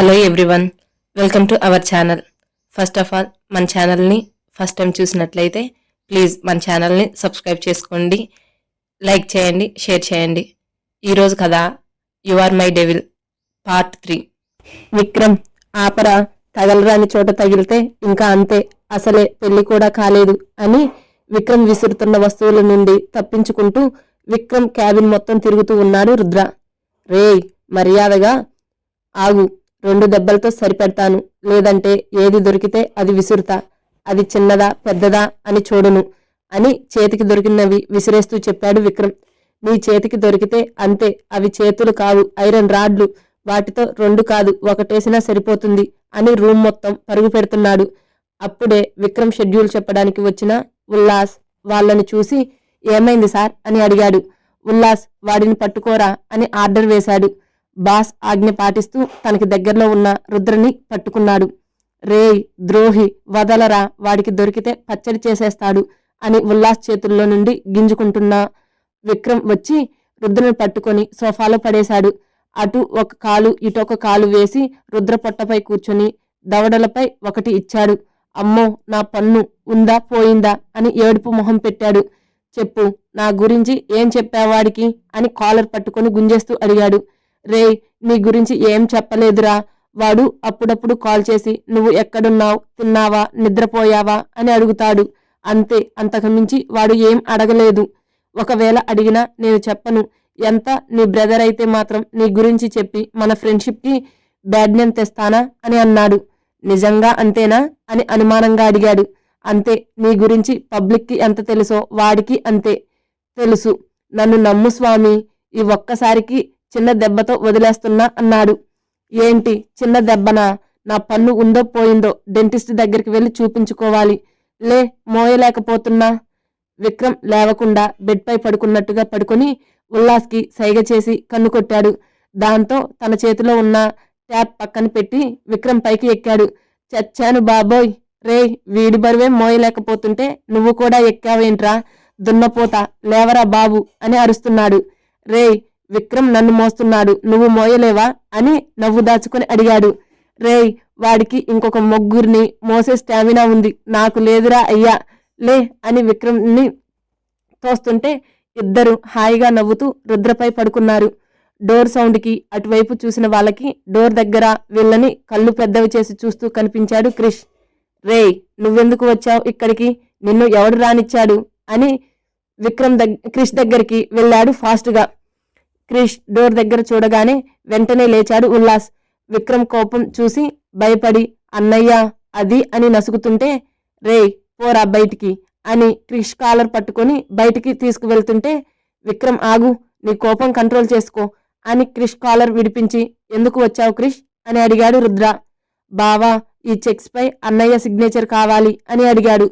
Hello everyone welcome to our channel. First of all మన ఛానల్ని first time చూసినట్లయితే please మన ఛానల్ని సబ్స్క్రైబ్ చేసుకోండి లైక్ చేయండి షేర్ చేయండి. ఈరోజు కథ you are my devil part three Vikram ఆపరా తగలరాని చోట తగిలితే ఇంకా అంతే అసలే పెళ్ళి కూడా కాలేదు అని విక్రమ్ విసురుతున్న వస్తువుల నుండి తప్పించుకుంటూ విక్రమ్ క్యాబిన్ మొత్తం తిరుగుతూ ఉన్నాడు రుద్ర. రే మర్యాదగా ఆగు. రెండు దెబ్బలతో సరిపెడతాను. లేదంటే ఏది దొరికితే అది విసురుతా. అది చిన్నదా పెద్దదా అని చూడును అని చేతికి దొరికినవి విసిరేస్తూ చెప్పాడు విక్రమ్. నీ చేతికి దొరికితే అంతే అవి చేతులు కావు ఐరన్ రాడ్లు వాటితో రెండు కాదు ఒకటేసినా సరిపోతుంది అని రూమ్ మొత్తం పరుగు పెడుతున్నాడు. అప్పుడే విక్రమ్ షెడ్యూల్ చెప్పడానికి వచ్చిన ఉల్లాస్ వాళ్ళని చూసి ఏమైంది సార్? అని అడిగాడు. ఉల్లాస్ వాడిని పట్టుకోరా? అని ఆర్డర్ వేశాడు. బాస్ ఆజ్ఞ పాటిస్తూ తనకి దగ్గరలో ఉన్న రుద్రని పట్టుకున్నాడు. రేయ్ ద్రోహి వదలరా వాడికి దొరికితే పచ్చడి చేసేస్తాడు అని ఉల్లాస్ చేతుల్లో నుండి గింజుకుంటున్న విక్రమ్ వచ్చి రుద్రను పట్టుకొని సోఫాలో పడేశాడు. అటు ఒక కాలు ఇటు ఒక కాలు వేసి రుద్ర పొట్టపై కూర్చొని దవడలపై ఒకటి ఇచ్చాడు. అమ్మో నా పన్ను ఉందా పోయిందా అని ఏడుపు మొహం పెట్టాడు. చెప్పు నా గురించి ఏం చెప్పావాడికి అని కాలర్ పట్టుకొని గుంజేస్తూ అడిగాడు. రే నీ గురించి ఏం చెప్పలేదురా. వాడు అప్పుడప్పుడు కాల్ చేసి నువ్వు ఎక్కడున్నావు? తిన్నావా? నిద్రపోయావా? అని అడుగుతాడు. అంతే అంతకుమించి వాడు ఏం అడగలేదు. ఒకవేళ అడిగినా నేను చెప్పను. ఎంత? నీ బ్రదర్ అయితే మాత్రం నీ గురించి చెప్పి మన ఫ్రెండ్షిప్కి బ్యాడ్ నేమ్ తెస్తానా? అని అన్నాడు. నిజంగా అంతేనా? అని అనుమానంగా అడిగాడు. అంతే నీ గురించి పబ్లిక్కి ఎంత తెలుసో వాడికి అంతే. తెలుసు. నన్ను నమ్ము స్వామి. ఈ ఒక్కసారికి చిన్న దెబ్బతో వదిలేస్తున్నా అన్నాడు. ఏంటి చిన్న దెబ్బనా? నా పన్ను ఉందో పోయిందో డెంటిస్ట్ దగ్గరికి వెళ్ళి చూపించుకోవాలి. లే మోయలేకపోతున్నా. విక్రమ్ లేవకుండా బెడ్పై పడుకున్నట్టుగా పడుకొని ఉల్లాస్కి సైగ చేసి కన్ను కొట్టాడు. దాంతో తన చేతిలో ఉన్న ట్యాప్ పక్కన పెట్టి విక్రమ్ పైకి ఎక్కాడు. చచ్చాను బాబోయ్. రే వీడి బరువే మోయలేకపోతుంటే నువ్వు కూడా ఎక్కావేంట్రా? దున్నపోత లేవరా బాబు అని అరుస్తున్నాడు. రే విక్రమ్ నన్ను మోస్తున్నాడు నువ్వు మోయలేవా? అని నవ్వు దాచుకొని అడిగాడు. రేయ్ వాడికి ఇంకొక ముగ్గురిని మోసే స్టామినా ఉంది. నాకు లేదురా అయ్యా లే అని విక్రమ్ని తోస్తుంటే ఇద్దరు హాయిగా నవ్వుతూ రుద్రపై పడుకున్నారు. డోర్ సౌండ్కి అటువైపు చూసిన వాళ్ళకి డోర్ దగ్గర వీళ్ళని కళ్ళు పెద్దవి చేసి చూస్తూ కనిపించాడు క్రిష్. రేయ్ నువ్వెందుకు వచ్చావు ఇక్కడికి? నిన్ను ఎవడు రానిచ్చాడు? అని విక్రమ్ దగ్గ క్రిష్ దగ్గరికి వెళ్ళాడు ఫాస్ట్గా. క్రిష్ డోర్ దగ్గర చూడగానే వెంటనే లేచాడు ఉల్లాస్. విక్రమ్ కోపం చూసి భయపడి అన్నయ్య అది అని నసుగుతుంటే రే పోరా బయటికి అని క్రిష్ కాలర్ పట్టుకొని బయటికి తీసుకువెళ్తుంటే విక్రమ్ ఆగు నీ కోపం కంట్రోల్ చేసుకో అని క్రిష్ కాలర్ విడిపించి ఎందుకు వచ్చావు క్రిష్? అని అడిగాడు రుద్ర. బావా ఈ చెక్స్పై అన్నయ్య సిగ్నేచర్ కావాలి అని అడిగాడు.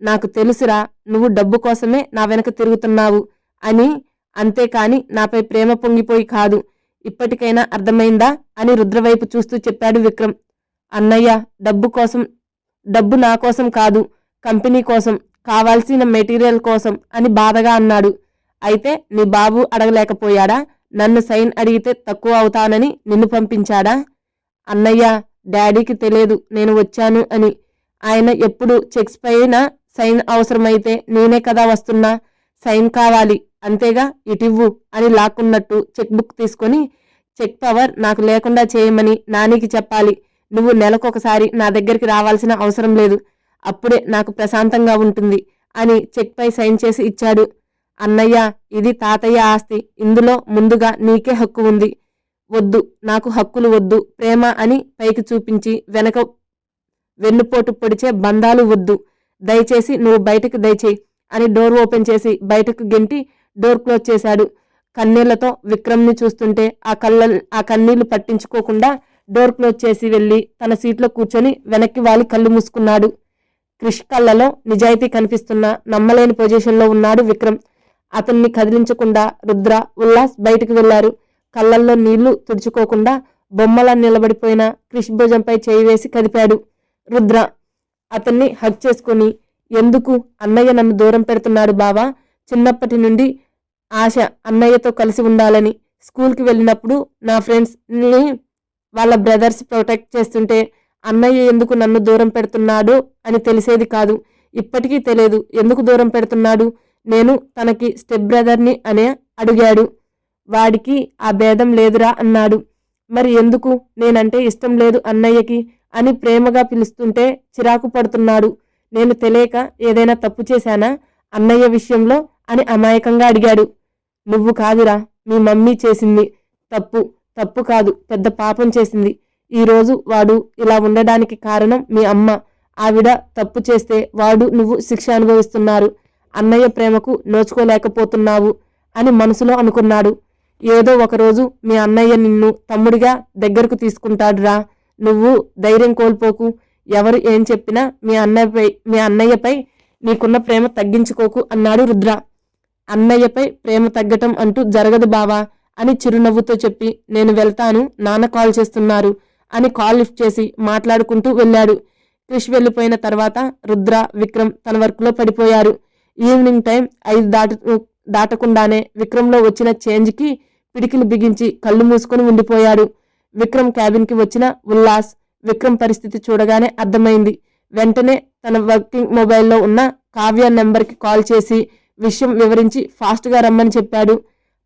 నాకు తెలుసురా నువ్వు డబ్బు కోసమే నా వెనక తిరుగుతున్నావు అని అంతేకాని నాపై ప్రేమ పొంగిపోయి కాదు. ఇప్పటికైనా అర్థమైందా? అని రుద్రవైపు చూస్తూ చెప్పాడు విక్రమ్. అన్నయ్య డబ్బు కోసం డబ్బు నా కోసం కాదు కంపెనీ కోసం కావాల్సిన మెటీరియల్ కోసం అని బాధగా అన్నాడు. అయితే నీ బాబు అడగలేకపోయాడా? నన్ను సైన్ అడిగితే తక్కువ అవుతానని నిన్ను పంపించాడా? అన్నయ్య డాడీకి తెలియదు నేను వచ్చాను అని. ఆయన ఎప్పుడు చెక్స్ పైన సైన్ అవసరమైతే నేనే కదా వస్తున్నా. సైన్ కావాలి అంతేగా ఇటివ్వు అని లాక్కున్నట్టు చెక్ బుక్ తీసుకొని చెక్ పవర్ నాకు లేకుండా చేయమని నానికి చెప్పాలి. నువ్వు నెలకొకసారి నా దగ్గరికి రావాల్సిన అవసరం లేదు. అప్పుడే నాకు ప్రశాంతంగా ఉంటుంది అని చెక్పై సైన్ చేసి ఇచ్చాడు. అన్నయ్య ఇది తాతయ్య ఆస్తి. ఇందులో ముందుగా నీకే హక్కు ఉంది. వద్దు నాకు హక్కులు వద్దు. ప్రేమ అని పైకి చూపించి వెనక వెన్నుపోటు పొడిచే బంధాలు వద్దు. దయచేసి నువ్వు బయటకు దయచేయి అని డోర్ ఓపెన్ చేసి బయటకు గెంటి డోర్ క్లోజ్ చేశాడు. కన్నీళ్ళతో విక్రమ్ని చూస్తుంటే ఆ కళ్ళ ఆ కన్నీళ్ళు పట్టించుకోకుండా డోర్ క్లోజ్ చేసి వెళ్ళి తన సీట్లో కూర్చొని వెనక్కి వాలి కళ్ళు మూసుకున్నాడు. క్రిష్ కళ్ళలో నిజాయితీ కనిపిస్తున్న నమ్మలేని పొజిషన్లో ఉన్నాడు విక్రమ్. అతన్ని కదిలించకుండా రుద్ర ఉల్లాస్ బయటకు వెళ్ళారు కళ్ళల్లో నీళ్ళు తుడుచుకోకుండా బొమ్మలా నిలబడిపోయిన క్రిష్ భుజంపై చేయి వేసి కదిపాడు. రుద్ర అతన్ని హక్ చేసుకుని ఎందుకు అన్నయ్య నన్ను దూరం పెడుతున్నాడు బావా? చిన్నప్పటి నుండి ఆశ అన్నయ్యతో కలిసి ఉండాలని స్కూల్కి వెళ్ళినప్పుడు నా ఫ్రెండ్స్ని వాళ్ళ బ్రదర్స్ ప్రొటెక్ట్ చేస్తుంటే అన్నయ్య ఎందుకు నన్ను దూరం పెడుతున్నాడు? అని తెలిసేది కాదు. ఇప్పటికీ తెలియదు. ఎందుకు దూరం పెడుతున్నాడు? నేను తనకి స్టెప్ బ్రదర్ని అనే అడిగాడు. వాడికి ఆ భేదం లేదురా అన్నాడు. మరి ఎందుకు? నేనంటే ఇష్టం లేదు అన్నయ్యకి అని ప్రేమగా పిలుస్తుంటే చిరాకు పడుతున్నాడు. నేను తెలియక ఏదైనా తప్పు చేశానా? అన్నయ్య విషయంలో అని అమాయకంగా అడిగాడు. నువ్వు కాదురా మీ మమ్మీ చేసింది తప్పు తప్పు కాదు పెద్ద పాపం చేసింది. ఈరోజు వాడు ఇలా ఉండడానికి కారణం మీ అమ్మ. ఆవిడ తప్పు చేస్తే వాడు నువ్వు శిక్ష అనుభవిస్తున్నారు. అన్నయ్య ప్రేమకు నోచుకోలేకపోతున్నావు అని మనసులో అనుకున్నాడు. ఏదో ఒకరోజు మీ అన్నయ్య నిన్ను తమ్ముడిగా దగ్గరకు తీసుకుంటాడురా. నువ్వు ధైర్యం కోల్పోకు. ఎవరు ఏం చెప్పినా మీ అన్నయ్యపై మీ అన్నయ్యపై నీకున్న ప్రేమ తగ్గించుకోకు అన్నాడు రుద్ర. అన్నయ్యపై ప్రేమ తగ్గటం అంటూ జరగదు బావా అని చిరునవ్వుతో చెప్పి నేను వెళ్తాను నాన్న కాల్ చేస్తున్నారు అని కాల్ లిఫ్ట్ చేసి మాట్లాడుకుంటూ వెళ్ళాడు. క్రిష్ వెళ్ళిపోయిన తర్వాత రుద్ర విక్రమ్ తన వర్క్లో పడిపోయారు. ఈవినింగ్ టైం ఐదు దాటు దాటకుండానే విక్రమ్లో వచ్చిన చేంజ్కి పిడికిలు బిగించి కళ్ళు మూసుకొని ఉండిపోయాడు. విక్రమ్ క్యాబిన్కి వచ్చిన ఉల్లాస్ విక్రమ్ పరిస్థితి చూడగానే అర్థమైంది. వెంటనే తన వర్కింగ్ మొబైల్లో ఉన్న కావ్య నెంబర్కి కాల్ చేసి విషయం వివరించి ఫాస్ట్గా రమ్మని చెప్పాడు.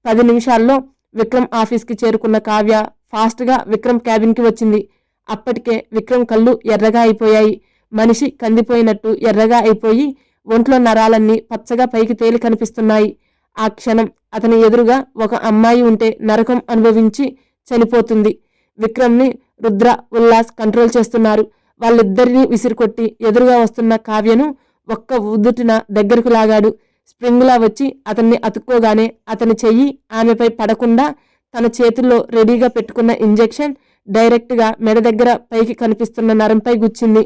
పది నిమిషాల్లో విక్రమ్ ఆఫీస్కి చేరుకున్న కావ్య ఫాస్ట్గా విక్రమ్ క్యాబిన్కి వచ్చింది. అప్పటికే విక్రమ్ కళ్ళు ఎర్రగా అయిపోయాయి. మనిషి కందిపోయినట్టు ఎర్రగా అయిపోయి ఒంట్లో నరాలన్నీ పచ్చగా పైకి తేలి కనిపిస్తున్నాయి. ఆ క్షణం అతని ఎదురుగా ఒక అమ్మాయి ఉంటే నరకం అనుభవించి చనిపోతుంది. విక్రమ్ని రుద్ర ఉల్లాస్ కంట్రోల్ చేస్తున్నారు. వాళ్ళిద్దరినీ విసిరికొట్టి ఎదురుగా వస్తున్న కావ్యను ఒక్క ఉద్దుటిన దగ్గరకు లాగాడు. స్ప్రింగ్లా వచ్చి అతన్ని అతుక్కోగానే అతని చెయ్యి ఆమెపై పడకుండా తన చేతుల్లో రెడీగా పెట్టుకున్న ఇంజెక్షన్ డైరెక్ట్గా మెడ దగ్గర పైకి కనిపిస్తున్న నరంపై గుచ్చింది.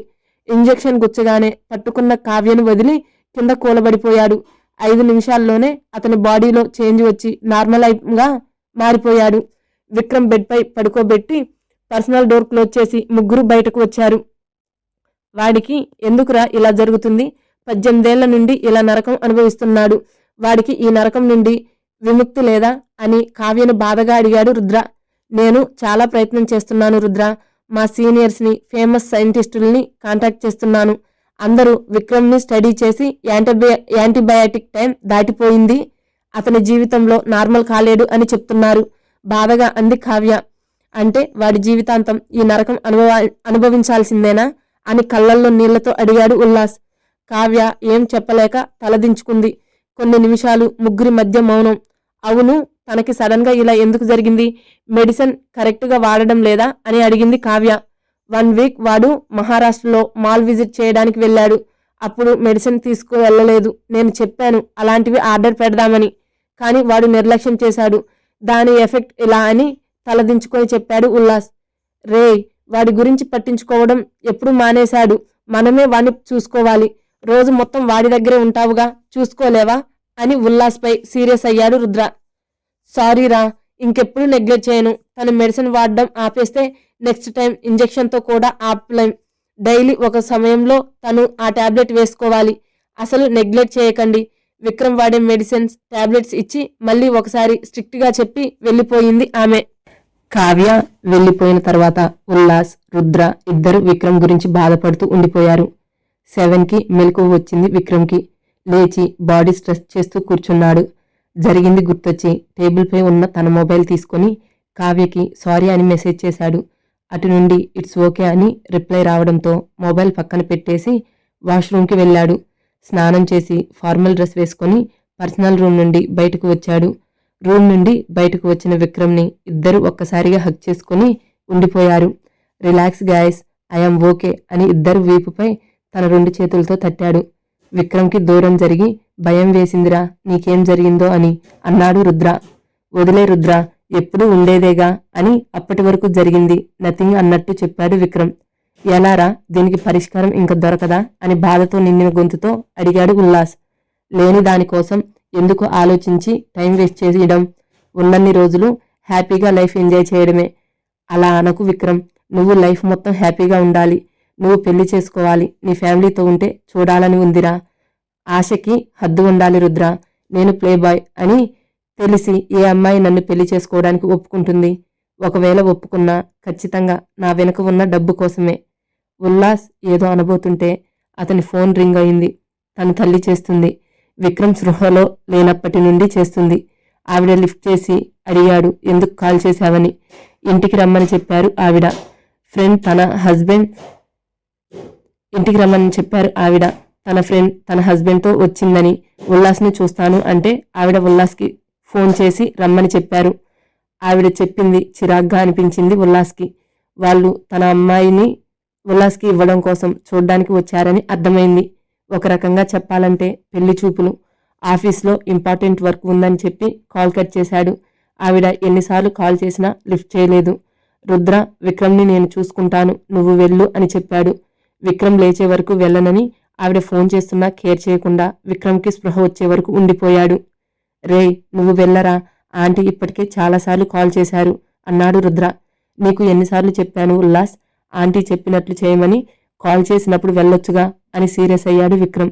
ఇంజెక్షన్ గుచ్చగానే పట్టుకున్న కావ్యను వదిలి కింద కూలబడిపోయాడు. ఐదు నిమిషాల్లోనే అతని బాడీలో చేంజ్ వచ్చి నార్మల్గా మారిపోయాడు. విక్రమ్ బెడ్పై పడుకోబెట్టి పర్సనల్ డోర్ క్లోజ్ చేసి ముగ్గురు బయటకు వచ్చారు. వాడికి ఎందుకురా ఇలా జరుగుతుంది? పద్దెనిమిదేళ్ళ నుండి ఇలా నరకం అనుభవిస్తున్నాడు. వాడికి ఈ నరకం నుండి విముక్తి లేదా అని కావ్యను బాధగా అడిగాడు రుద్ర. నేను చాలా ప్రయత్నం చేస్తున్నాను రుద్ర. మా సీనియర్స్ని ఫేమస్ సైంటిస్టుల్ని కాంటాక్ట్ చేస్తున్నాను. అందరూ విక్రమ్ని స్టడీ చేసి యాంటీబయా యాంటీబయాటిక్ టైం దాటిపోయింది. అతని జీవితంలో నార్మల్ కాలేడు అని చెప్తున్నారు. బాధగా అంది కావ్య. అంటే వాడి జీవితాంతం ఈ నరకం అనుభవ అనుభవించాల్సిందేనా అని కళ్ళల్లో నీళ్ళతో అడిగాడు ఉల్లాస్. కావ్య ఏం చెప్పలేక తలదించుకుంది. కొన్ని నిమిషాలు ముగ్గురి మధ్య మౌనం. అవును తనకి సడన్గా ఇలా ఎందుకు జరిగింది? మెడిసిన్ కరెక్ట్గా వాడడం లేదా? అని అడిగింది కావ్య. వన్ వీక్ వాడు మహారాష్ట్రలో మాల్ విజిట్ చేయడానికి వెళ్ళాడు. అప్పుడు మెడిసిన్ తీసుకు వెళ్ళలేదు నేను చెప్పాను అలాంటివి ఆర్డర్ పెడదామని. కానీ వాడు నిర్లక్ష్యం చేశాడు. దాని ఎఫెక్ట్ ఇలా అని తలదించుకొని చెప్పాడు ఉల్లాస్. రే వాడి గురించి పట్టించుకోవడం ఎప్పుడు మానేశాడు. మనమే వాడిని చూసుకోవాలి. రోజు మొత్తం వాడి దగ్గరే ఉంటావుగా? చూసుకోలేవా? అని ఉల్లాస్పై సీరియస్ అయ్యాడు రుద్ర. సారీరా ఇంకెప్పుడు నెగ్లెక్ట్ చేయను. తను మెడిసిన్ వాడడం ఆపేస్తే నెక్స్ట్ టైం ఇంజెక్షన్తో కూడా ఆపలేం. డైలీ ఒక సమయంలో తను ఆ ట్యాబ్లెట్ వేసుకోవాలి. అసలు నెగ్లెక్ట్ చేయకండి. విక్రమ్ వాడే మెడిసిన్స్ టాబ్లెట్స్ ఇచ్చి మళ్ళీ ఒకసారి స్ట్రిక్ట్గా చెప్పి వెళ్ళిపోయింది ఆమె. కావ్య వెళ్ళిపోయిన తర్వాత ఉల్లాస్ రుద్ర ఇద్దరు విక్రమ్ గురించి బాధపడుతూ ఉండిపోయారు. సెవెన్కి మెలకు వచ్చింది విక్రమ్కి. లేచి బాడీ స్ట్రెస్ చేస్తూ కూర్చున్నాడు. జరిగింది గుర్తొచ్చి టేబుల్పై ఉన్న తన మొబైల్ తీసుకొని కావ్యకి సారీ అని మెసేజ్ చేశాడు. అటు నుండి ఇట్స్ ఓకే అని రిప్లై రావడంతో మొబైల్ పక్కన పెట్టేసి వాష్రూమ్కి వెళ్ళాడు. స్నానం చేసి ఫార్మల్ డ్రెస్ వేసుకొని పర్సనల్ రూమ్ నుండి బయటకు వచ్చాడు. రూమ్ నుండి బయటకు వచ్చిన విక్రమ్ని ఇద్దరు ఒక్కసారిగా హక్ చేసుకుని ఉండిపోయారు. రిలాక్స్ గాయస్ ఐఎమ్ ఓకే అని ఇద్దరు వీపుపై తన రెండు చేతులతో తట్టాడు. విక్రమ్కి దూరం జరిగి భయం వేసిందిరా నీకేం జరిగిందో అని అన్నాడు రుద్ర. వదిలే రుద్ర ఎప్పుడూ ఉండేదేగా అని అప్పటి వరకు జరిగింది నథింగ్ అన్నట్టు చెప్పాడు విక్రమ్. ఎలారా దీనికి పరిష్కారం ఇంకా దొరకదా అని బాధతో నిండిన గొంతుతో అడిగాడు ఉల్లాస్. లేని దానికోసం ఎందుకు ఆలోచించి టైం వేస్ట్ చేయడం ఉన్నన్ని రోజులు హ్యాపీగా లైఫ్ ఎంజాయ్ చేయడమే. అలా అనకు విక్రమ్. నువ్వు లైఫ్ మొత్తం హ్యాపీగా ఉండాలి. నువ్వు పెళ్ళి చేసుకోవాలి. నీ ఫ్యామిలీతో ఉంటే చూడాలని ఉందిరా. ఆశకి హద్దు ఉండాలి రుద్ర. నేను ప్లే బాయ్ అని తెలిసి ఏ అమ్మాయి నన్ను పెళ్ళి చేసుకోవడానికి ఒప్పుకుంటుంది? ఒకవేళ ఒప్పుకున్నా ఖచ్చితంగా నా వెనుక ఉన్న డబ్బు కోసమే. ఉల్లాస్ ఏదో అనబోతుంటే అతని ఫోన్ రింగ్ అయింది. తన తల్లి చేస్తుంది. విక్రమ్ సృహలో లేనప్పటి నుండి చేస్తుంది. ఆవిడ లిఫ్ట్ చేసి అడిగాడు ఎందుకు కాల్ చేశావని? ఇంటికి రమ్మని చెప్పారు ఆవిడ. ఫ్రెండ్ తన హస్బెండ్ ఇంటికి రమ్మని చెప్పారు ఆవిడ. తన ఫ్రెండ్ తన హస్బెండ్తో వచ్చిందని ఉల్లాస్ని చూస్తాను అంటే ఆవిడ ఉల్లాస్కి ఫోన్ చేసి రమ్మని చెప్పారు. ఆవిడ చెప్పింది చిరాగ్గా అనిపించింది ఉల్లాస్కి. వాళ్ళు తన అమ్మాయిని ఉల్లాస్కి ఇవ్వడం కోసం చూడ్డానికి వచ్చారని అర్థమైంది. ఒక రకంగా చెప్పాలంటే పెళ్ళి చూపులు. ఆఫీస్లో ఇంపార్టెంట్ వర్క్ ఉందని చెప్పి కాల్ కట్ చేశాడు. ఆవిడ ఎన్నిసార్లు కాల్ చేసినా లిఫ్ట్ చేయలేదు. రుద్ర విక్రమ్ని నేను చూసుకుంటాను. నువ్వు వెళ్ళు అని చెప్పాడు. విక్రమ్ లేచే వరకు వెళ్ళనని ఆవిడ ఫోన్ చేస్తున్నా కేర్ చేయకుండా విక్రమ్కి స్పృహ వచ్చే వరకు ఉండిపోయాడు. రే నువ్వు వెళ్ళరా? ఆంటీ ఇప్పటికే చాలాసార్లు కాల్ చేశారు. అన్నాడు రుద్ర. నీకు ఎన్నిసార్లు చెప్పాను ఉల్లాస్? ఆంటీ చెప్పినట్లు చేయమని కాల్ చేసినప్పుడు వెళ్ళొచ్చుగా అని సీరియస్ అయ్యాడు విక్రమ్.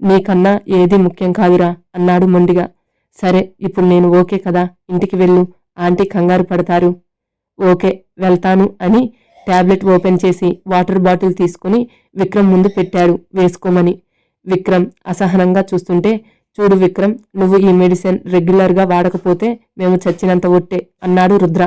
నీకన్నా ఏది ముఖ్యం కాదురా అన్నాడు మొండిగా. సరే ఇప్పుడు నేను ఓకే కదా ఇంటికి వెళ్ళు. ఆంటీ కంగారు పడతారు. ఓకే వెళ్తాను అని ట్యాబ్లెట్ ఓపెన్ చేసి వాటర్ బాటిల్ తీసుకుని విక్రమ్ ముందు పెట్టాడు వేసుకోమని. విక్రమ్ అసహనంగా చూస్తుంటే చూడు విక్రమ్ నువ్వు ఈ మెడిసిన్ రెగ్యులర్గా వాడకపోతే మేము చచ్చినంత ఒట్టే అన్నాడు రుద్ర.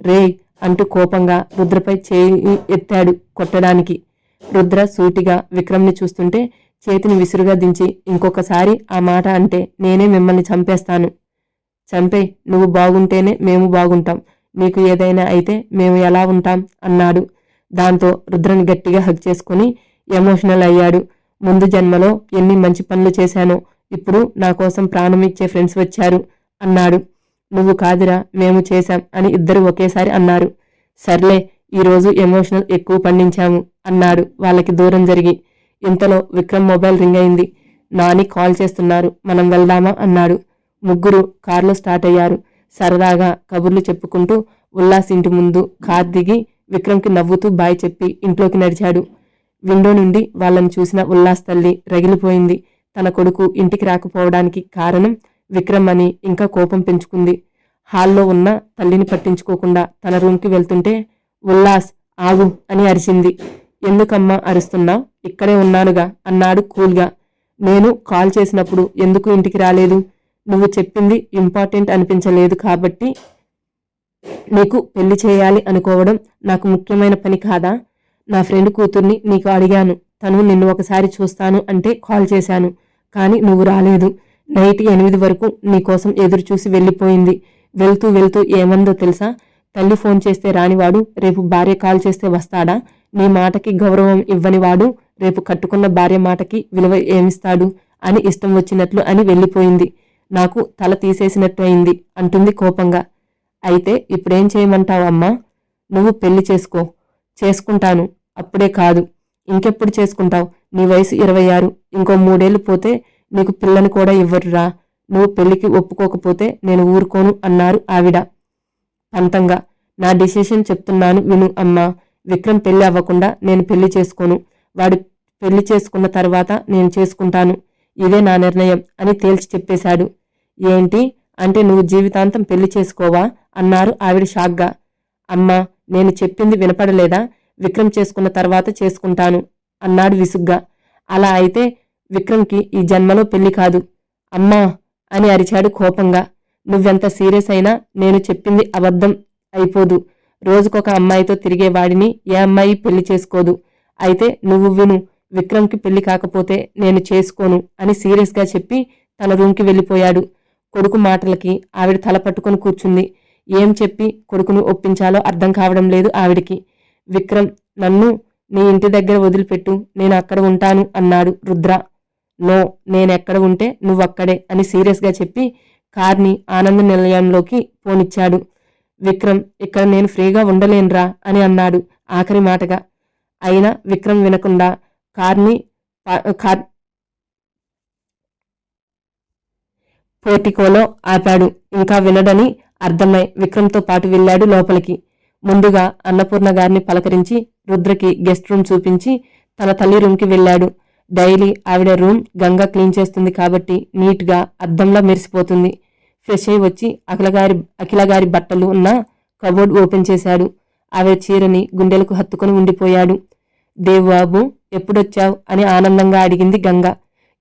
రే అంటూ కోపంగా రుద్రపై చేయి ఎత్తాడు కొట్టడానికి. రుద్ర సూటిగా విక్రమ్ని చూస్తుంటే చేతిని విసురుగా దించి ఇంకొకసారి ఆ మాట అంటే నేనే మిమ్మల్ని చంపేస్తాను. చంపే నువ్వు బాగుంటేనే మేము బాగుంటాం. మీకు ఏదైనా అయితే మేము ఎలా ఉంటాం అన్నాడు. దాంతో రుద్రని గట్టిగా హగ్ చేసుకుని ఎమోషనల్ అయ్యాడు. ముందు జన్మలో ఎన్ని మంచి పనులు చేశానో ఇప్పుడు నా కోసం ప్రాణం ఇచ్చే ఫ్రెండ్స్ వచ్చారు అన్నాడు. నువ్వు కాదురా మేము చేశాం అని ఇద్దరు ఒకేసారి అన్నారు. సర్లే ఈరోజు ఎమోషనల్ ఎక్కువ పండించాము అన్నాడు వాళ్ళకి దూరం జరిగి. ఇంతలో విక్రమ్ మొబైల్ రింగ్ అయింది. నాని కాల్ చేస్తున్నారు మనం వెళ్దామా అన్నాడు. ముగ్గురు కారులో స్టార్ట్ అయ్యారు. సరదాగా కబుర్లు చెప్పుకుంటూ ఉల్లాస్ ఇంటి ముందు కార్ దిగి విక్రమ్కి నవ్వుతూ బాయ్ చెప్పి ఇంట్లోకి నడిచాడు. విండో నుండి వాళ్ళని చూసిన ఉల్లాస్ తల్లి రగిలిపోయింది. తన కొడుకు ఇంటికి రాకపోవడానికి కారణం విక్రమ్ అని ఇంకా కోపం పెంచుకుంది. హాల్లో ఉన్న తల్లిని పట్టించుకోకుండా తన రూమ్కి వెళ్తుంటే ఉల్లాస్ ఆగు అని అరిచింది. ఎందుకమ్మా అరుస్తున్నావు? ఇక్కడే ఉన్నానుగా అన్నాడు కూల్గా. నేను కాల్ చేసినప్పుడు ఎందుకు ఇంటికి రాలేదు? నువ్వు చెప్పింది ఇంపార్టెంట్ అనిపించలేదు కాబట్టి నీకు పెళ్ళి చేయాలి అనుకోవడం నాకు ముఖ్యమైన పని కాదా? నా ఫ్రెండ్ కూతుర్ని నీకు అడిగాను. తను నిన్ను ఒకసారి చూస్తాను అంటే కాల్ చేశాను. కానీ నువ్వు రాలేదు. నైట్ ఎనిమిది వరకు నీకోసం ఎదురు చూసి వెళ్ళిపోయింది. వెళ్తూ వెళ్తూ ఏమందో తెలుసా? తల్లి ఫోన్ చేస్తే రానివాడు రేపు భార్య కాల్ చేస్తే వస్తాడా? నీ మాటకి గౌరవం ఇవ్వనివాడు రేపు కట్టుకున్న భార్య మాటకి విలువ ఏమిస్తాడు? అని ఇష్టం వచ్చినట్లు అని వెళ్ళిపోయింది. నాకు తల తీసేసినట్టు అయింది అంటుంది కోపంగా. అయితే ఇప్పుడేం చేయమంటావు అమ్మా నువ్వు పెళ్ళి చేసుకో. చేసుకుంటాను. అప్పుడే కాదు. ఇంకెప్పుడు చేసుకుంటావు? నీ వయసు ఇరవై ఆరు ఇంకో మూడేళ్ళు పోతే నీకు పిల్లని కూడా ఇవ్వరురా. నువ్వు పెళ్ళికి ఒప్పుకోకపోతే నేను ఊరుకోను అన్నారు ఆవిడ. పంతంగా. నా డిసిషన్ చెప్తున్నాను విను అమ్మా. విక్రమ్ పెళ్ళి అవ్వకుండా నేను పెళ్ళి చేసుకోను. వాడు పెళ్ళి చేసుకున్న తర్వాత నేను చేసుకుంటాను. ఇదే నా నిర్ణయం అని తేల్చి చెప్పేశాడు. ఏంటి? అంటే నువ్వు జీవితాంతం పెళ్ళి చేసుకోవా? అన్నారు ఆవిడ షాక్గా. అమ్మా నేను చెప్పింది వినపడలేదా? విక్రమ్ చేసుకున్న తర్వాత చేసుకుంటాను అన్నాడు విసుగ్గా. అలా అయితే విక్రమ్కి ఈ జన్మలో పెళ్ళి కాదు. అమ్మా అని అరిచాడు కోపంగా. నువ్వెంత సీరియస్ అయినా నేను చెప్పింది అబద్ధం అయిపోదు. రోజుకొక అమ్మాయితో తిరిగేవాడిని ఏ అమ్మాయి పెళ్ళి చేసుకోదు. అయితే నువ్వు విను విక్రమ్కి పెళ్ళి కాకపోతే నేను చేసుకోను అని సీరియస్గా చెప్పి తన రూమ్కి వెళ్ళిపోయాడు. కొడుకు మాటలకి ఆవిడ తల పట్టుకొని కూర్చుంది. ఏం చెప్పి కొడుకును ఒప్పించాలో అర్థం కావడం లేదు ఆవిడికి. విక్రమ్ నన్ను నీ ఇంటి దగ్గర వదిలిపెట్టు నేను అక్కడ ఉంటాను అన్నాడు రుద్ర. నో నేనెక్కడ ఉంటే నువ్వక్కడే అని సీరియస్గా చెప్పి కార్ని ఆనంద నిలయంలోకి పోనిచ్చాడు. విక్రమ్ ఇక్కడ నేను ఫ్రీగా ఉండలేనురా అని అన్నాడు ఆఖరి మాటగా. అయినా విక్రమ్ వినకుండా కార్ని కార్ పోర్టికోలో ఆపాడు. ఇంకా వినడని అర్థమై విక్రమ్తో పాటు వెళ్ళాడు లోపలికి. ముందుగా అన్నపూర్ణ గారిని పలకరించి రుద్రకి గెస్ట్ రూమ్ చూపించి తన తల్లి రూమ్కి వెళ్ళాడు. డైలీ ఆవిడ రూమ్ గంగా క్లీన్ చేస్తుంది కాబట్టి నీట్గా అద్దంలా మెరిసిపోతుంది. ఫ్రెష్ అయి వచ్చి అఖిలగారి అఖిలగారి బట్టలు ఉన్న కబోర్డ్ ఓపెన్ చేశాడు. ఆవిడ చీరని గుండెలకు హత్తుకొని ఉండిపోయాడు. దేవ్బాబు ఎప్పుడొచ్చావు? అని ఆనందంగా అడిగింది గంగ.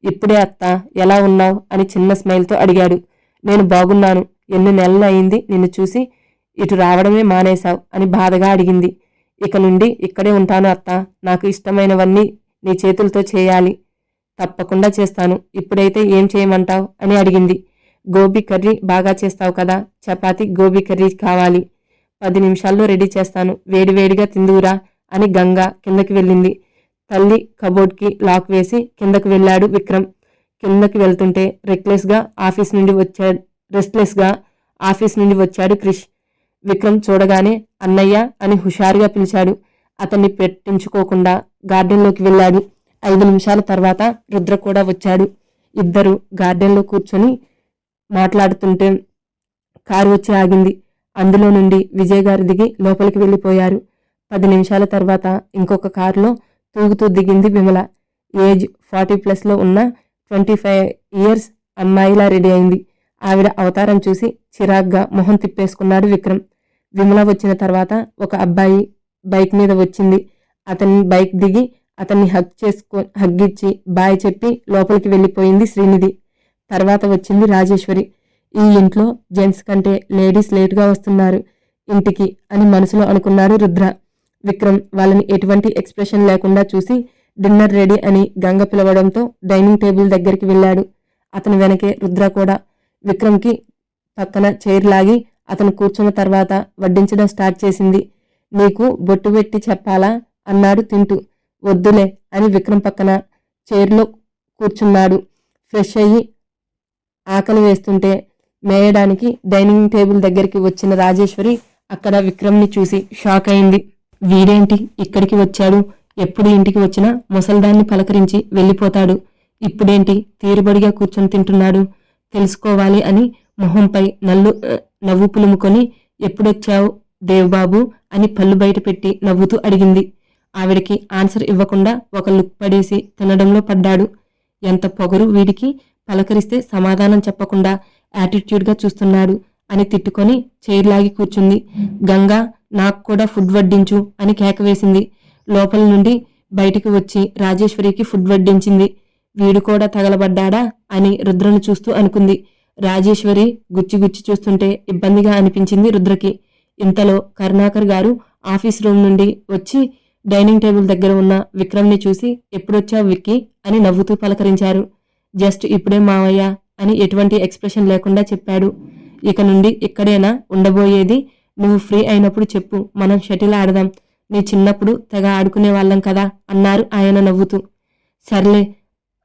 ఇప్పుడే అత్త ఎలా ఉన్నావు? అని చిన్న స్మైల్తో అడిగాడు. నేను బాగున్నాను. ఎన్ని నెలలు అయింది నిన్ను చూసి? ఇటు రావడమే మానేశావు అని బాధగా అడిగింది. ఇక నుండి ఇక్కడే ఉంటాను అత్త. నాకు ఇష్టమైనవన్నీ నీ చేతులతో చేయాలి. తప్పకుండా చేస్తాను. ఇప్పుడైతే ఏం చేయమంటావు? అని అడిగింది. గోబీ కర్రీ బాగా చేస్తావు కదా? చపాతి గోబీ కర్రీ కావాలి. పది నిమిషాల్లో రెడీ చేస్తాను. వేడివేడిగా తిందువురా. అని గంగ కిందకి వెళ్ళింది. తల్లి కబోర్డ్కి లాక్ వేసి కిందకి వెళ్ళాడు విక్రమ్. కిందకి వెళ్తుంటే రెక్లెస్గా ఆఫీస్ నుండి వచ్చాడు రెస్ట్లెస్గా ఆఫీస్ నుండి వచ్చాడు క్రిష్. విక్రమ్ చూడగానే అన్నయ్య అని హుషారుగా పిలిచాడు. అతన్ని పెట్టించుకోకుండా గార్డెన్లోకి వెళ్ళాడు. ఐదు నిమిషాల తర్వాత రుద్ర కూడా వచ్చాడు. ఇద్దరు గార్డెన్లో కూర్చొని మాట్లాడుతుంటే కారు వచ్చి ఆగింది. అందులో నుండి విజయ్ గారు దిగి లోపలికి వెళ్ళిపోయారు. పది నిమిషాల తర్వాత ఇంకొక కారులో తూగుతూ దిగింది విమల. ఏజ్ ఫార్టీ ప్లస్లో ఉన్న ట్వంటీ ఫైవ్ ఇయర్స్ అమ్మాయిలా రెడీ అయింది. ఆవిడ అవతారం చూసి చిరాగ్గా మొహం తిప్పేసుకున్నాడు విక్రమ్. విమల వచ్చిన తర్వాత ఒక అబ్బాయి బైక్ మీద వచ్చింది. అతన్ని బైక్ దిగి అతన్ని హగ్ చేసుకో హగ్గిచ్చి బాయ్ చెప్పి లోపలికి వెళ్ళిపోయింది శ్రీనిధి. తర్వాత వచ్చింది రాజేశ్వరి. ఈ ఇంట్లో జెంట్స్ కంటే లేడీస్ లేటుగా వస్తున్నారు. ఇంటికి అని మనసులో అనుకున్నాడు రుద్ర. విక్రమ్ వాళ్ళని ఎటువంటి ఎక్స్ప్రెషన్ లేకుండా చూసి డిన్నర్ రెడీ అని గంగ పిలవడంతో డైనింగ్ టేబుల్ దగ్గరికి వెళ్ళాడు. అతని వెనకే రుద్ర కూడా విక్రమ్కి పక్కన చైర్ లాగి అతను కూర్చున్న తర్వాత వడ్డించడం స్టార్ట్ చేసింది. నీకు బొట్టు పెట్టి చెప్పాలా? అన్నాడు తింటూ. వద్దులే అని విక్రమ్ పక్కన చైర్లో కూర్చున్నాడు. ఫ్రెష్ అయ్యి ఆకలి వేస్తుంటే మేయడానికి డైనింగ్ టేబుల్ దగ్గరికి వచ్చిన రాజేశ్వరి అక్కడ విక్రమ్ని చూసి షాక్ అయింది. వీడేంటి? ఇక్కడికి వచ్చాడు. ఎప్పుడు ఇంటికి వచ్చినా ముసల్దాన్ని పలకరించి వెళ్ళిపోతాడు. ఇప్పుడేంటి? తీరుబడిగా కూర్చొని తింటున్నాడు. తెలుసుకోవాలి అని మొహంపై నల్లు నవ్వు పులుముకొని ఎప్పుడొచ్చావు దేవబాబు? అని పళ్ళు బయటపెట్టి నవ్వుతూ అడిగింది. ఆవిడకి ఆన్సర్ ఇవ్వకుండా ఒక లుక్ పడేసి తినడంలో పడ్డాడు. ఎంత పొగరు వీడికి? పలకరిస్తే సమాధానం చెప్పకుండా యాటిట్యూడ్గా చూస్తున్నాడు. అని తిట్టుకొని చైర్లాగి కూర్చుంది. గంగా నాకు కూడా ఫుడ్ వడ్డించు అని కేక వేసింది. లోపల నుండి బయటికి వచ్చి రాజేశ్వరికి ఫుడ్ వడ్డించింది. వీడు కూడా తగలబడ్డాడా అని రుద్రను చూస్తూ అనుకుంది. రాజేశ్వరి గుచ్చి గుచ్చి చూస్తుంటే ఇబ్బందిగా అనిపించింది రుద్రకి. ఇంతలో కరుణాకర్ గారు ఆఫీస్ రూమ్ నుండి వచ్చి డైనింగ్ టేబుల్ దగ్గర ఉన్న విక్రమ్ని చూసి ఎప్పుడొచ్చావు విక్కీ? అని నవ్వుతూ పలకరించారు. జస్ట్ ఇప్పుడే మావయ్య అని ఎటువంటి ఎక్స్ప్రెషన్ లేకుండా చెప్పాడు. ఇక నుండి ఇక్కడేనా ఉండబోయేది? నువ్వు ఫ్రీ అయినప్పుడు చెప్పు మనం షటిల్ ఆడదాం. నీ చిన్నప్పుడు తెగ ఆడుకునే వాళ్ళం కదా అన్నారు ఆయన నవ్వుతూ. సర్లే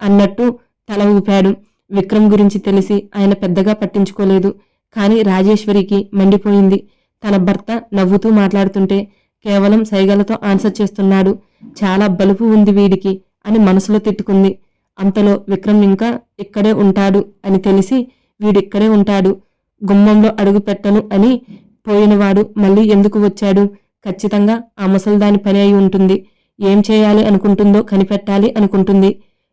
అన్నట్టు తల ఊపాడు. విక్రమ్ గురించి తెలిసి ఆయన పెద్దగా పట్టించుకోలేదు. కానీ రాజేశ్వరికి మండిపోయింది. తన భర్త నవ్వుతూ మాట్లాడుతుంటే కేవలం సైగలతో ఆన్సర్ చేస్తున్నాడు. చాలా బలుపు ఉంది వీడికి అని మనసులో తిట్టుకుంది. అంతలో విక్రమ్ ఇంకా ఇక్కడే ఉంటాడు అని తెలిసి వీడిక్కడే ఉంటాడు. గుమ్మంలో అడుగు పెట్టను అని పోయినవాడు మళ్ళీ ఎందుకు వచ్చాడు? ఖచ్చితంగా ఆ ముసల్దాని పని అయి ఉంటుంది. ఏం చేయాలి అనుకుంటుందో కనిపెట్టాలి అనుకుంటుంది.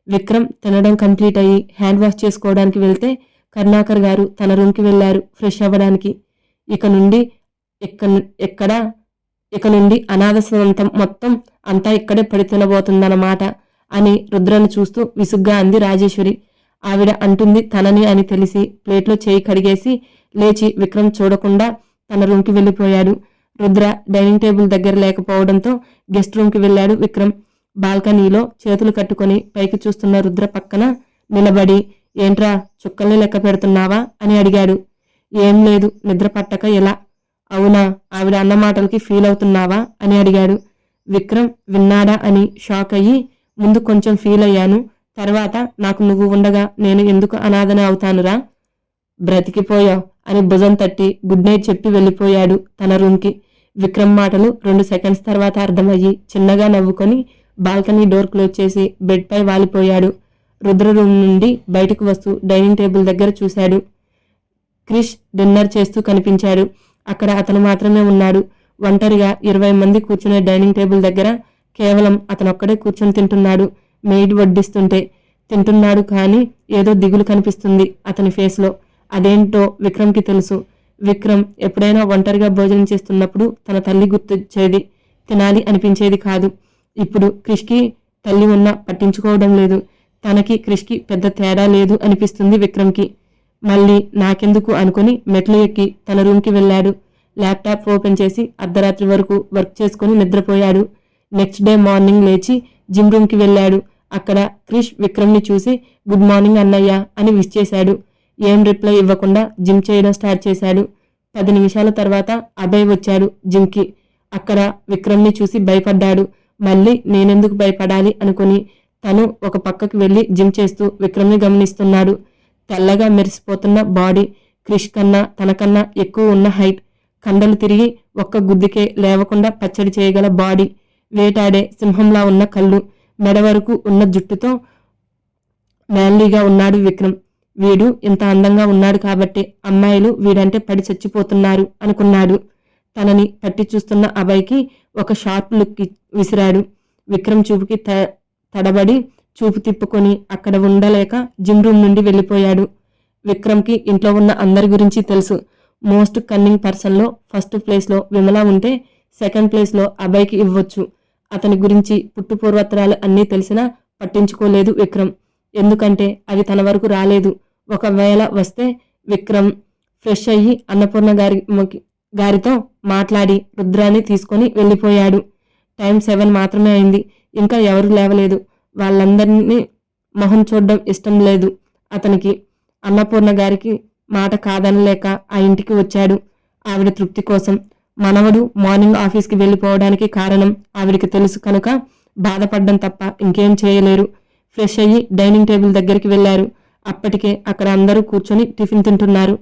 విక్రమ్ తినడం కంప్లీట్ అయ్యి హ్యాండ్ వాష్ చేసుకోవడానికి వెళ్తే కర్ణాకర్ గారు తన రూమ్కి వెళ్ళారు ఫ్రెష్ అవ్వడానికి. ఇక నుండి ఎక్కడ ఇక నుండి అనాథ స్వంతం మొత్తం అంతా ఇక్కడే పడి తినబోతుందన్నమాట అని రుద్రను చూస్తూ విసుగ్గా అంది రాజేశ్వరి. ఆవిడ అంటుంది తనని అని తెలిసి ప్లేట్లో చేయి కడిగేసి లేచి విక్రమ్ చూడకుండా తన రూమ్కి వెళ్ళిపోయాడు. రుద్ర డైనింగ్ టేబుల్ దగ్గర లేకపోవడంతో గెస్ట్ రూమ్కి వెళ్ళాడు విక్రమ్. బాల్కనీలో చేతులు కట్టుకొని పైకి చూస్తున్న రుద్ర పక్కన నిలబడి ఏంట్రా చుక్కల్ని లెక్క పెడుతున్నావా? అని అడిగాడు. ఏం లేదు నిద్ర పట్టక ఎలా? అవునా ఆవిడ అన్న మాటలకి ఫీల్ అవుతున్నావా? అని అడిగాడు. విక్రమ్ విన్నాడా అని షాక్ అయ్యి ముందు కొంచెం ఫీల్ అయ్యాను. తర్వాత నాకు నువ్వు ఉండగా నేను ఎందుకు అనాథన అవుతానురా? బ్రతికిపోయావు అని భుజం తట్టి గుడ్ నైట్ చెప్పి వెళ్ళిపోయాడు తన రూమ్కి. విక్రమ్ మాటలు రెండు సెకండ్స్ తర్వాత అర్థమయ్యి చిన్నగా నవ్వుకొని బాల్కనీ డోర్ క్లోజ్ చేసి బెడ్పై వాలిపోయాడు. రుద్ర రూమ్ నుండి బయటకు వస్తూ డైనింగ్ టేబుల్ దగ్గర చూశాడు. క్రిష్ డిన్నర్ చేస్తూ కనిపించాడు. అక్కడ అతను మాత్రమే ఉన్నాడు. ఒంటరిగా ఇరవై మంది కూర్చునే డైనింగ్ టేబుల్ దగ్గర కేవలం అతనొక్కడే కూర్చొని తింటున్నాడు. మెయిడ్ వడ్డిస్తుంటే తింటున్నాడు కానీ ఏదో దిగులు కనిపిస్తుంది అతని ఫేస్లో. అదేంటో విక్రమ్కి తెలుసు. విక్రమ్ ఎప్పుడైనా ఒంటరిగా భోజనం చేస్తున్నప్పుడు తన తల్లి గుర్తొచ్చేది తినాలి అనిపించేది కాదు. ఇప్పుడు క్రిష్కి తల్లి ఉన్నా పట్టించుకోవడం లేదు. తనకి క్రిష్కి పెద్ద తేడా లేదు అనిపిస్తుంది విక్రమ్కి. మళ్ళీ నాకెందుకు అనుకుని మెట్లు ఎక్కి తన రూమ్కి వెళ్ళాడు. ల్యాప్టాప్ ఓపెన్ చేసి అర్ధరాత్రి వరకు వర్క్ చేసుకుని నిద్రపోయాడు. నెక్స్ట్ డే మార్నింగ్ లేచి జిమ్ రూమ్కి వెళ్ళాడు. అక్కడ క్రిష్ విక్రమ్ని చూసి గుడ్ మార్నింగ్ అన్నయ్య అని విష్ చేశాడు. ఏం రిప్లై ఇవ్వకుండా జిమ్ చేయడం స్టార్ట్ చేశాడు. పది నిమిషాల తర్వాత అభయ్ వచ్చాడు జిమ్కి. అక్కడ విక్రమ్ని చూసి భయపడ్డాడు. మళ్ళీ నేనెందుకు భయపడాలి? అనుకుని తను ఒక పక్కకు వెళ్ళి జిమ్ చేస్తూ విక్రమ్ని గమనిస్తున్నాడు. తెల్లగా మెరిసిపోతున్న బాడీ క్రిష్ కన్నా తనకన్నా ఎక్కువ ఉన్న హైట్. కండలు తిరిగి ఒక్క గుద్దికే లేవకుండా పచ్చడి చేయగల బాడీ. వేటాడే సింహంలా ఉన్న కళ్ళు. మెడ వరకు ఉన్న జుట్టుతో మ్యాన్లీగా ఉన్నాడు విక్రమ్. వీడు ఇంత అందంగా ఉన్నాడు కాబట్టి అమ్మాయిలు వీడంటే పడి చచ్చిపోతున్నారు అనుకున్నాడు. తనని పట్టి చూస్తున్న అభయ్కి ఒక షార్ప్ లుక్ విసిరాడు. విక్రమ్ చూపుకి త- తడబడి చూపు తిప్పుకొని అక్కడ ఉండలేక జిమ్ రూమ్ నుండి వెళ్ళిపోయాడు. విక్రమ్కి ఇంట్లో ఉన్న అందరి గురించి తెలుసు. మోస్ట్ కన్నింగ్ పర్సన్లో ఫస్ట్ ప్లేస్లో విమల ఉంటే సెకండ్ ప్లేస్లో అభయ్కి ఇవ్వచ్చు. అతని గురించి పుట్టుపూర్వత్రాలు అన్నీ తెలిసినా పట్టించుకోలేదు విక్రమ్. ఎందుకంటే అవి తన వరకు రాలేదు. ఒకవేళ వస్తే విక్రమ్ ఫ్రెష్ అయ్యి అన్నపూర్ణ గారి గారితో మాట్లాడి రుద్రాన్ని తీసుకొని వెళ్ళిపోయాడు. టైం సెవెన్ మాత్రమే అయింది. ఇంకా ఎవరు లేవలేదు. వాళ్ళందరినీ మొహం చూడడం ఇష్టం లేదు. అతనికి అన్నపూర్ణ గారికి మాట కాదనలేక ఆ ఇంటికి వచ్చాడు. ఆవిడ తృప్తి కోసం మనవడు మార్నింగ్ ఆఫీస్కి వెళ్ళిపోవడానికి కారణం ఆవిడికి తెలుసు కనుక బాధపడడం తప్ప ఇంకేం చేయలేరు. ఫ్రెష్ అయ్యి డైనింగ్ టేబుల్ దగ్గరికి వెళ్ళారు. అప్పటికే అక్కడ అందరూ కూర్చొని టిఫిన్ తింటున్నారు.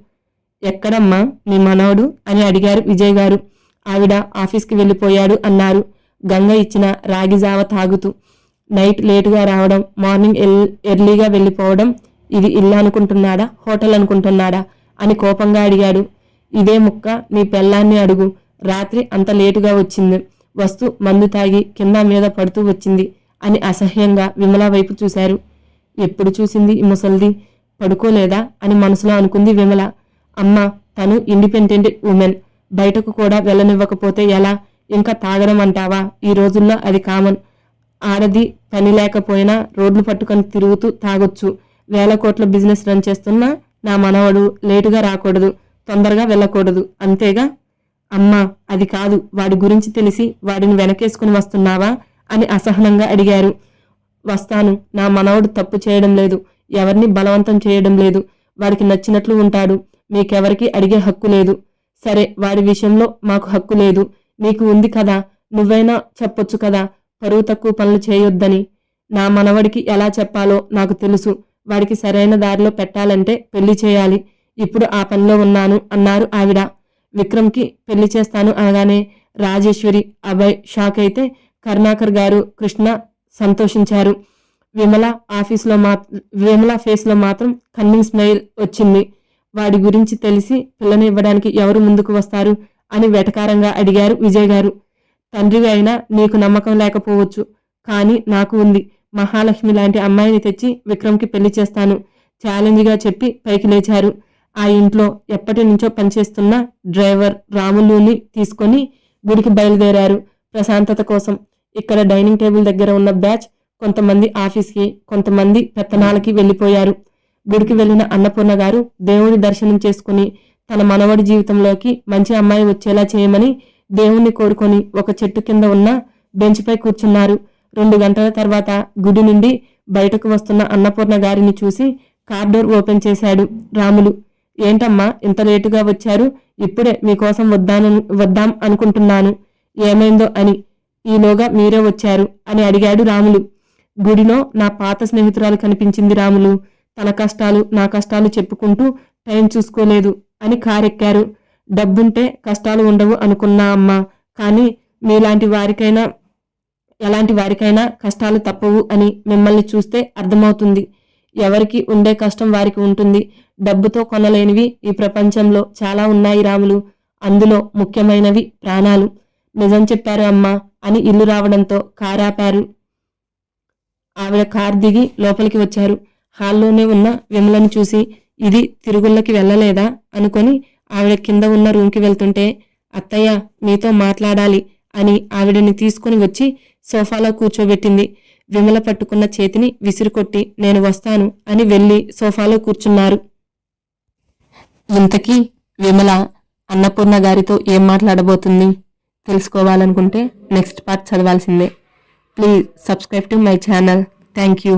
ఎక్కడమ్మా మీ మనవడు? అని అడిగారు విజయ్ గారు. ఆవిడ ఆఫీస్కి వెళ్ళిపోయాడు అన్నారు. గంగ ఇచ్చిన రాగి జావ తాగుతూ నైట్ లేటుగా రావడం మార్నింగ్ ఎల్- ఎర్లీగా వెళ్ళిపోవడం ఇది ఇల్లు అనుకుంటున్నాడా? హోటల్ అనుకుంటున్నాడా? అని కోపంగా అడిగాడు. ఇదే ముక్క నీ పెళ్ళాన్ని అడుగు. రాత్రి అంత లేటుగా వచ్చింది. వస్తు మందు తాగి కింద మీద పడుతూ వచ్చింది అని అసహ్యంగా విమల వైపు చూశారు. ఎప్పుడు చూసింది ఈ ముసల్ది? పడుకోలేదా? అని మనసులో అనుకుంది విమల. అమ్మ తను ఇండిపెండెంట్ ఉమెన్. బయటకు కూడా వెళ్ళనివ్వకపోతే ఎలా? ఇంకా తాగడం అంటావా? ఈ రోజుల్లో అది కామన్. ఆడది పని లేకపోయినా రోడ్లు పట్టుకొని తిరుగుతూ తాగొచ్చు. వేల కోట్ల బిజినెస్ రన్ చేస్తున్నా నా మనవడు లేటుగా రాకూడదు. తొందరగా వెళ్ళకూడదు. అంతేగా? అమ్మా అది కాదు వాడి గురించి తెలిసి వాడిని వెనకేసుకుని వస్తున్నావా అని అసహనంగా అడిగారు. వస్తాను నా మనవడు తప్పు చేయడం లేదు ఎవరిని బలవంతం చేయడం లేదు వాడికి నచ్చినట్లు ఉంటాడు మీకెవరికి అడిగే హక్కు లేదు. సరే వాడి విషయంలో మాకు హక్కు లేదు నీకు ఉంది కదా నువ్వైనా చెప్పొచ్చు కదా పరువు తక్కువ పనులు చేయొద్దని. నా మనవడికి ఎలా చెప్పాలో నాకు తెలుసు వాడికి సరైన దారిలో పెట్టాలంటే పెళ్ళి చేయాలి. ఇప్పుడు ఆ పనిలో ఉన్నాను అన్నారు ఆవిడ. విక్రమ్కి పెళ్ళి చేస్తాను అనగానే రాజేశ్వరి అభయ్ షాక్ అయితే కరుణాకర్ గారు కృష్ణ సంతోషించారు. విమల ఆఫీస్లో మా విమల ఫేస్లో మాత్రం కన్నింగ్ స్మైల్ వచ్చింది. వాడి గురించి తెలిసి పిల్లని ఇవ్వడానికి ఎవరు ముందుకు వస్తారు అని వెటకారంగా అడిగారు విజయ్ గారు. తండ్రివి అయినా నీకు నమ్మకం లేకపోవచ్చు కానీ నాకు ఉంది. మహాలక్ష్మి లాంటి అమ్మాయిని తెచ్చి విక్రమ్కి పెళ్ళి చేస్తాను. ఛాలెంజ్గా చెప్పి పైకి లేచారు. ఆ ఇంట్లో ఎప్పటి నుంచో పనిచేస్తున్న డ్రైవర్ రాములుని తీసుకొని గుడికి బయలుదేరారు. ప్రశాంతత కోసం ఇక్కడ డైనింగ్ టేబుల్ దగ్గర ఉన్న బ్యాచ్ కొంతమంది ఆఫీస్కి కొంతమంది పెత్తనాలకి వెళ్ళిపోయారు. గుడికి వెళ్ళిన అన్నపూర్ణ గారు దేవుని దర్శనం చేసుకుని తన మనవడి జీవితంలోకి మంచి అమ్మాయి వచ్చేలా చేయమని దేవుణ్ణి కోరుకొని ఒక చెట్టు కింద ఉన్న బెంచ్పై కూర్చున్నారు. రెండు గంటల తర్వాత గుడి నుండి బయటకు వస్తున్న అన్నపూర్ణ గారిని చూసి కార్ డోర్ ఓపెన్ చేశాడు రాములు. ఏంటమ్మా ఇంత లేటుగా వచ్చారు? ఇప్పుడే మీకోసం వద్దాను వద్దాం అనుకుంటున్నాను. ఏమైందో అని ఈలోగా మీరే వచ్చారు అని అడిగాడు రాములు. గుడిలో నా పాత స్నేహితురాలు కనిపించింది రాములు. తన కష్టాలు నా కష్టాలు చెప్పుకుంటూ టైం చూసుకోలేదు అని కారెక్కారు. డబ్బుంటే కష్టాలు ఉండవు అనుకున్నా అమ్మా. కానీ మీలాంటి వారికైనా ఎలాంటి వారికైనా కష్టాలు తప్పవు అని మిమ్మల్ని చూస్తే అర్థమవుతుంది. ఎవరికి ఉండే కష్టం వారికి ఉంటుంది. డబ్బుతో కొనలేనివి ఈ ప్రపంచంలో చాలా ఉన్నాయి రాములు. అందులో ముఖ్యమైనవి ప్రాణాలు. నిజం చెప్పారు అమ్మా అని ఇల్లు రావడంతో కారాపారు ఆవిడ కార్ దిగి లోపలికి వచ్చారు. హాల్లోనే ఉన్న విమలను చూసి ఇది తిరుగుళ్ళకి వెళ్ళలేదా అనుకొని ఆవిడ కింద ఉన్న రూమ్కి వెళ్తుంటే అత్తయ్య మీతో మాట్లాడాలి అని ఆవిడని తీసుకుని వచ్చి సోఫాలో కూర్చోబెట్టింది. విమల పట్టుకున్న చేతిని విసిరికొట్టి నేను వస్తాను అని వెళ్ళి సోఫాలో కూర్చున్నారు. ఇంతకీ విమల అన్నపూర్ణ గారితో ఏం మాట్లాడబోతుంది? తెలుసుకోవాలనుకుంటే next part చదవాల్సిందే. Please subscribe to my channel. Thank you